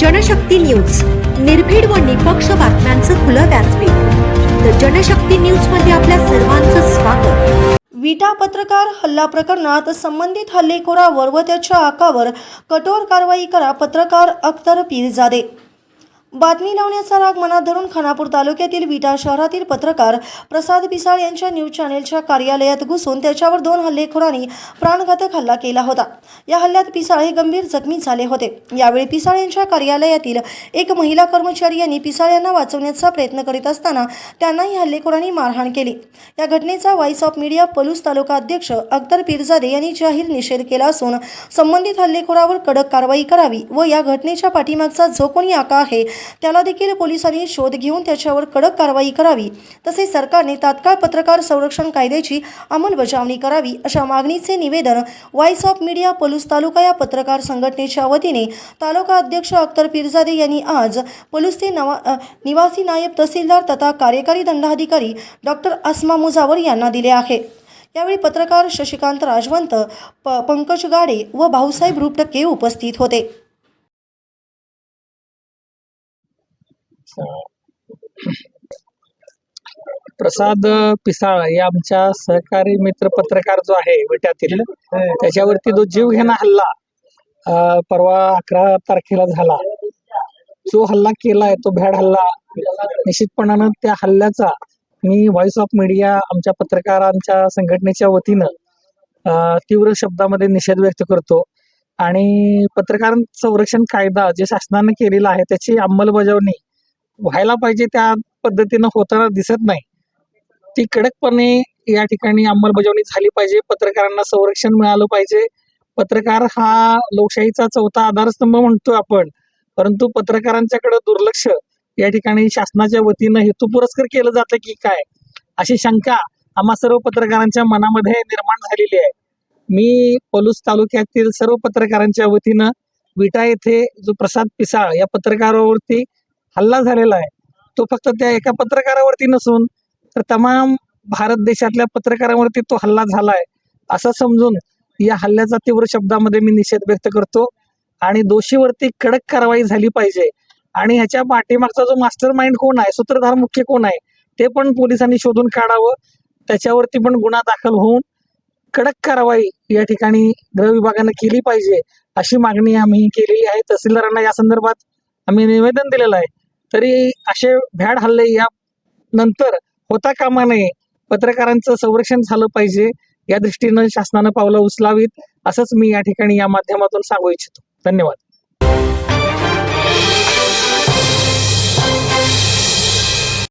Janshakti news. निर्भीड व निपक्ष बातम्यांचं खुलं व्यासपीठ. तर जनशक्ती न्यूजमध्ये आपल्या सर्वांचं स्वागत. विटा पत्रकार हल्ला प्रकरणात संबंधित हल्लेखोरावर व त्याच्या आकावर कठोर कारवाई करा पत्रकार अख्तर पीरजादे. बातमी लावण्याचा राग मनात धरून खानापूर तालुक्यातील विटा शहरातील पत्रकार प्रसाद पिसाळ यांच्या न्यूज चॅनेलच्या कार्यालयात घुसून त्याच्यावर दोन हल्लेखोरांनी प्राणघातक हल्ला केला होता. या हल्ल्यात पिसाळ हे गंभीर जखमी झाले होते. यावेळी पिसाळ यांच्या कार्यालयातील एक महिला कर्मचारी यांनी पिसाळ यांना वाचवण्याचा प्रयत्न करीत असताना त्यांनाही हल्लेखोरांनी मारहाण केली. या घटनेचा voice of media Palus taluka अध्यक्ष अख्तर पिरजादे यांनी जाहीर निषेध केला असून संबंधित हल्लेखोरावर कडक कारवाई करावी व या घटनेच्या पाठीमागचा जो कोणी आका आहे त्याला देखील पोलिसांनी शोध घेऊन त्याच्यावर कडक कारवाई करावी. तसेच सरकारने तात्काळ पत्रकार संरक्षण कायद्याची अंमलबजावणी करावी अशा मागणीचे निवेदन voice of media Palus taluka या पत्रकार संघटनेच्या वतीने तालुका अध्यक्ष अख्तर पिरजादे यांनी आज पलूसचे नवा निवासी नायब तहसीलदार तथा कार्यकारी दंडाधिकारी डॉक्टर अस्मा मुजावर यांना दिले आहे. यावेळी पत्रकार शशिकांत राजवंत प पंकज गाडे व भाऊसाहेब रुपटके उपस्थित होते. प्रसाद पिसाळ या आमच्या सहकारी मित्र पत्रकार जो आहे विट्यातील त्याच्यावरती जो जीवघेणा हल्ला अं, परवा अकरा तारखेला झाला. जो हल्ला केलाय तो भ्याड हल्ला. निश्चितपणानं त्या हल्ल्याचा मी व्हॉइस ऑफ मीडिया आमच्या पत्रकारांच्या संघटनेच्या वतीनं तीव्र शब्दामध्ये निषेध व्यक्त करतो. आणि पत्रकार संरक्षण कायदा जे शासनाने केलेला आहे त्याची अंमलबजावणी व्हायला पाहिजे त्या पद्धतीनं होताना दिसत नाही. ती कडकपणे या ठिकाणी अंमलबजावणी झाली पाहिजे. पत्रकारांना संरक्षण मिळालं पाहिजे. पत्रकार हा लोकशाहीचा चौथा आधारस्तंभ म्हणतो आपण. परंतु पत्रकारांच्याकडे दुर्लक्ष या ठिकाणी शासनाच्या वतीनं हेतू पुरस्कार केलं जातं की काय? अशी शंका आम्हा सर्व पत्रकारांच्या मनामध्ये निर्माण झालेली आहे. मी पलूस तालुक्यातील सर्व पत्रकारांच्या वतीनं विटा येथे जो प्रसाद पिसाळ या पत्रकारावरती हल्ला झालेला आहे. तो फक्त त्या एका पत्रकारावरती नसून तर तमाम भारत देशातल्या पत्रकारांवरती तो हल्ला झालाय असं समजून या हल्ल्याचा तीव्र शब्दामध्ये मी निषेध व्यक्त करतो आणि दोषीवरती कडक कारवाई झाली पाहिजे. आणि ह्याच्या पाठीमागचा जो मास्टर माइंड कोण आहे सूत्रधार मुख्य कोण आहे ते पण पोलिसांनी शोधून काढावं. त्याच्यावरती पण गुन्हा दाखल होऊन कडक कारवाई या ठिकाणी गृह विभागानं केली पाहिजे अशी मागणी आम्ही केलेली आहे. तहसीलदारांना या संदर्भात आम्ही निवेदन दिलेलं आहे. तरी असे भ्याड हल्ले या नंतर होता कामा नये. पत्रकारांचं संरक्षण झालं पाहिजे. या दृष्टीनं शासनानं पावलं उचलावीत. असंच मी या ठिकाणी या माध्यमातून सांगू इच्छितो. धन्यवाद.